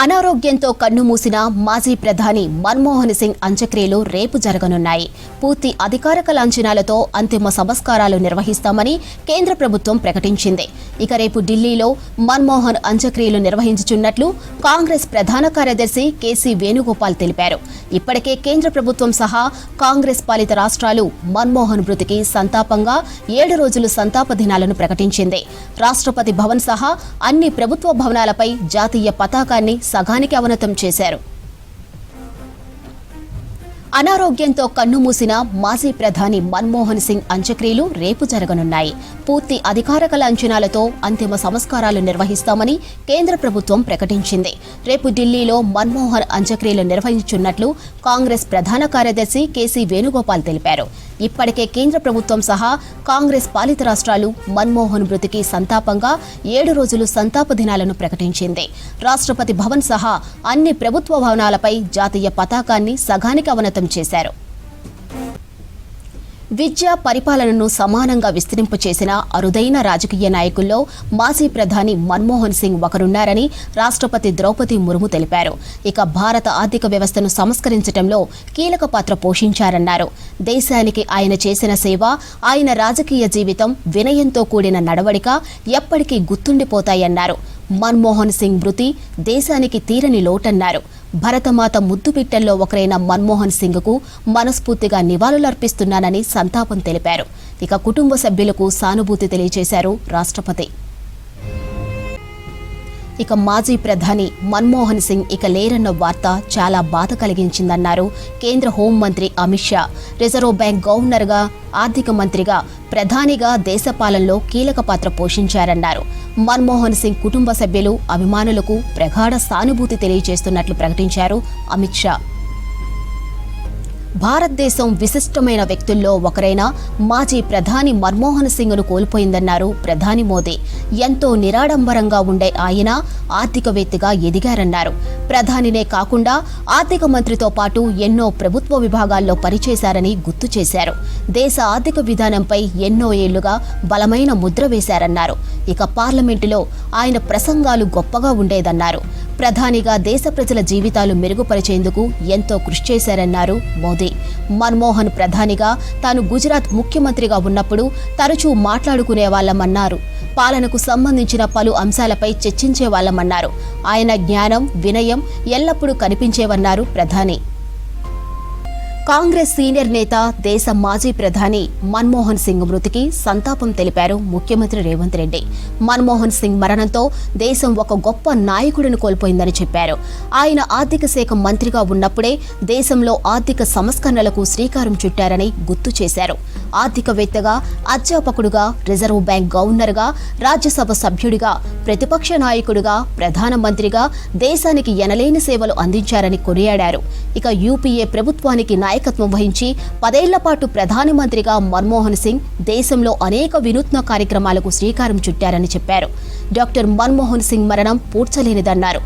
అనారోగ్యంతో కన్నుమూసిన మాజీ ప్రధాని మన్మోహన్ సింగ్ అంత్యక్రియలు రేపు జరగనున్నాయి. పూర్తి అధికారిక లాంఛనాలతో అంతిమ సంస్కారాలు నిర్వహిస్తామని కేంద్ర ప్రభుత్వం ప్రకటించింది. ఇక రేపు ఢిల్లీలో మన్మోహన్ అంత్యక్రియలు నిర్వహించుచున్నట్లు కాంగ్రెస్ ప్రధాన కార్యదర్శి కేసీ వేణుగోపాల్ తెలిపారు. ఇప్పటికే కేంద్ర ప్రభుత్వం సహా కాంగ్రెస్ పాలిత రాష్ట్రాలు మన్మోహన్ మృతికి సంతాపంగా ఏడు రోజులు సంతాప దినాలను ప్రకటించింది. రాష్ట్రపతి భవన్ సహా అన్ని ప్రభుత్వ భవనాలపై జాతీయ పతాకాన్ని సగానికి అవనతం చేశారు. అనారోగ్యంతో కన్నుమూసిన మాజీ ప్రధాని మన్మోహన్ సింగ్ అంత్యక్రియలు రేపు జరగనున్నాయి. పూర్తి అధికారిక లాంఛనాలతో అంతిమ సంస్కారాలు నిర్వహిస్తామని కేంద్ర ప్రభుత్వం ప్రకటించింది. రేపు ఢిల్లీలో మన్మోహన్ అంత్యక్రియలు నిర్వహించున్నట్లు కాంగ్రెస్ ప్రధాన కార్యదర్శి కేసీ వేణుగోపాల్ తెలిపారు. ఇప్పటికే కేంద్ర ప్రభుత్వం సహా కాంగ్రెస్ పాలిత రాష్ట్రాలు మన్మోహన్ మృతికి సంతాపంగా ఏడు రోజులు సంతాప దినాలను ప్రకటించింది. రాష్ట్రపతి భవన్ సహా అన్ని ప్రభుత్వ భవనాలపై జాతీయ పతాకాన్ని సగానికి అవనతం చేశారు. విద్య పరిపాలనను సమానంగా విస్తరింపు చేసిన అరుదైన రాజకీయ నాయకుల్లో మాజీ ప్రధాని మన్మోహన్ సింగ్ ఒకరున్నారని రాష్ట్రపతి ద్రౌపది ముర్ము తెలిపారు. ఇక భారత ఆర్థిక వ్యవస్థను సంస్కరించడంలో కీలక పాత్ర పోషించారన్నారు. దేశానికి ఆయన చేసిన సేవ ఆయన రాజకీయ జీవితం వినయంతో కూడిన నడవడిక ఎప్పటికీ గుర్తుండిపోతాయన్నారు. మన్మోహన్ సింగ్ మృతి దేశానికి తీరని లోటన్నారు. భరతమాత ముద్దుబిట్టల్లో ఒకరైన మన్మోహన్ సింగ్కు మనస్ఫూర్తిగా నివాళులర్పిస్తున్నానని సంతాపం తెలిపారు. ఇక కుటుంబ సభ్యులకు సానుభూతి తెలియజేశారు రాష్ట్రపతి. ఇక మాజీ ప్రధాని మన్మోహన్ సింగ్ ఇక లేరన్న వార్త చాలా బాధ కలిగించిందన్నారు కేంద్ర హోంమంత్రి అమిత్ షా. రిజర్వ్ బ్యాంక్ గవర్నర్గా ఆర్థిక మంత్రిగా ప్రధానిగా దేశపాలనలో కీలక పాత్ర పోషించారన్నారు. మన్మోహన్ సింగ్ కుటుంబ సభ్యులు అభిమానులకు ప్రగాఢ సానుభూతి తెలియజేస్తున్నట్లు ప్రకటించారు అమిత్ షా. భారతదేశం విశిష్టమైన వ్యక్తుల్లో ఒకరైన మాజీ ప్రధాని మన్మోహన్ సింగ్ను కోల్పోయిందన్నారు ప్రధాని మోదీ. ఎంతో నిరాడంబరంగా ఉండే ఆయన ఆర్థికవేత్తగా ఎదిగారన్నారు. ప్రధానినే కాకుండా ఆర్థిక మంత్రితో పాటు ఎన్నో ప్రభుత్వ విభాగాల్లో పనిచేశారని గుర్తు చేశారు. దేశ ఆర్థిక విధానంపై ఎన్నో ఏళ్ళుగా బలమైన ముద్ర వేశారన్నారు. ఇక పార్లమెంటులో ఆయన ప్రసంగాలు గొప్పగా ఉండేదన్నారు. ప్రధానిగా దేశ ప్రజల జీవితాలు మెరుగుపరిచేందుకు ఎంతో కృషి చేశారన్నారు మోదీ. మన్మోహన్ ప్రధానిగా తాను గుజరాత్ ముఖ్యమంత్రిగా ఉన్నప్పుడు తరచూ మాట్లాడుకునేవాళ్ళమన్నారు పాలనకు సంబంధించిన పలు అంశాలపై చర్చించేవాళ్ళమన్నారు ఆయన జ్ఞానం వినయం ఎల్లప్పుడూ కనిపించేవన్నారు ప్రధాని. కాంగ్రెస్ సీనియర్ నేత దేశ మాజీ ప్రధాని మన్మోహన్ సింగ్ మృతికి సంతాపం తెలిపారు ముఖ్యమంత్రి రేవంత్ రెడ్డి. మన్మోహన్ సింగ్ మరణంతో దేశం ఒక గొప్ప నాయకుడిని కోల్పోయిందని చెప్పారు. ఆయన ఆర్థిక శాఖ మంత్రిగా ఉన్నప్పుడే దేశంలో ఆర్థిక సంస్కరణలకు శ్రీకారం చుట్టారని గుర్తు చేశారు. ఆర్థికవేత్తగా అధ్యాపకుడుగా రిజర్వ్ బ్యాంక్ గవర్నర్గా రాజ్యసభ సభ్యుడిగా ప్రతిపక్ష నాయకుడిగా ప్రధానమంత్రిగా దేశానికి ఎనలేని సేవలు అందించారని కొనియాడారు. ఇక యూపీఏ ప్రభుత్వానికి నాయకత్వం వహించి పదేళ్ళ పాటు ప్రధానమంత్రిగా మన్మోహన్ సింగ్ దేశంలో అనేక వినూత్న కార్యక్రమాలకు శ్రీకారం చుట్టారని చెప్పారు. డాక్టర్ మన్మోహన్ సింగ్ మరణం పూడ్చలేనిదన్నారు.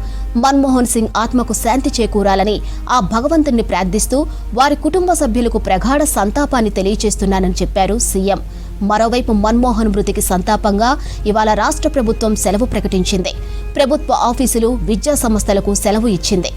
మన్మోహన్ సింగ్ ఆత్మకు శాంతి చేకూరాలని ఆ భగవంతుణ్ణి ప్రార్థిస్తూ వారి కుటుంబ సభ్యులకు ప్రగాఢ సంతాపాన్ని తెలియజేస్తున్నానని చెప్పారు సీఎం. మరోవైపు మన్మోహన్ మృతికి సంతాపంగా ఇవాళ రాష్ట్ర ప్రభుత్వం సెలవు ప్రకటించింది. ప్రభుత్వ ఆఫీసులు విద్యా సంస్థలకు సెలవు ఇచ్చింది.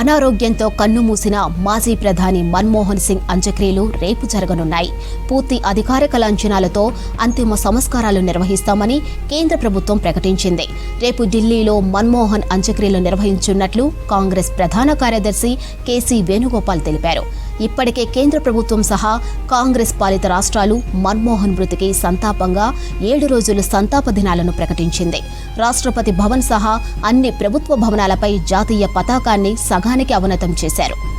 అనారోగ్యంతో కన్నుమూసిన మాజీ ప్రధాని మన్మోహన్ సింగ్ అంత్యక్రియలు రేపు జరగనున్నాయి. పూర్తి అధికారిక లాంఛనాలతో అంతిమ సంస్కారాలు నిర్వహిస్తామని కేంద్ర ప్రభుత్వం ప్రకటించింది. రేపు ఢిల్లీలో మన్మోహన్ అంత్యక్రియలు నిర్వహించున్నట్లు కాంగ్రెస్ ప్రధాన కార్యదర్శి కేసీ వేణుగోపాల్ తెలిపారు. ఇప్పటికే కేంద్ర ప్రభుత్వం సహా కాంగ్రెస్ పాలిత రాష్ట్రాలు మన్మోహన్ మృతికి సంతాపంగా ఏడు రోజులు సంతాప దినాలను ప్రకటించింది. రాష్ట్రపతి భవన్ సహా అన్ని ప్రభుత్వ భవనాలపై జాతీయ పతాకాన్ని సగానికి అవనతం చేశారు.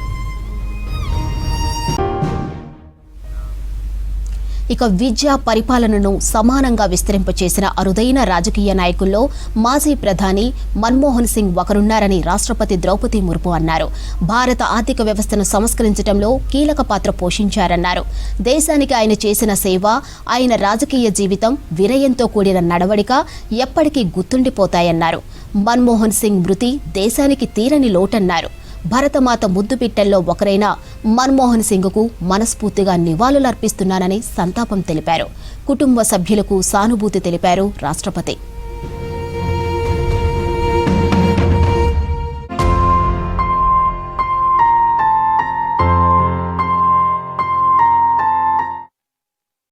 ఇక విద్యా పరిపాలనను సమానంగా విస్తరింపచేసిన అరుదైన రాజకీయ నాయకుల్లో మాజీ ప్రధాని మన్మోహన్ సింగ్ ఒకరున్నారని రాష్ట్రపతి ద్రౌపది ముర్ము అన్నారు. భారత ఆర్థిక వ్యవస్థను సంస్కరించడంలో కీలక పాత్ర పోషించారన్నారు. దేశానికి ఆయన చేసిన సేవ ఆయన రాజకీయ జీవితం వినయంతో కూడిన నడవడిక ఎప్పటికీ గుర్తుండిపోతాయన్నారు. మన్మోహన్ సింగ్ మృతి దేశానికి తీరని లోటన్నారు. భరతమాత ముద్దుపిట్టల్లో ఒకరైన మన్మోహన్ సింగ్కు మనస్ఫూర్తిగా నివాళులర్పిస్తున్నానని సంతాపం తెలిపారు. కుటుంబ సభ్యులకు సానుభూతి తెలిపారు రాష్ట్రపతి.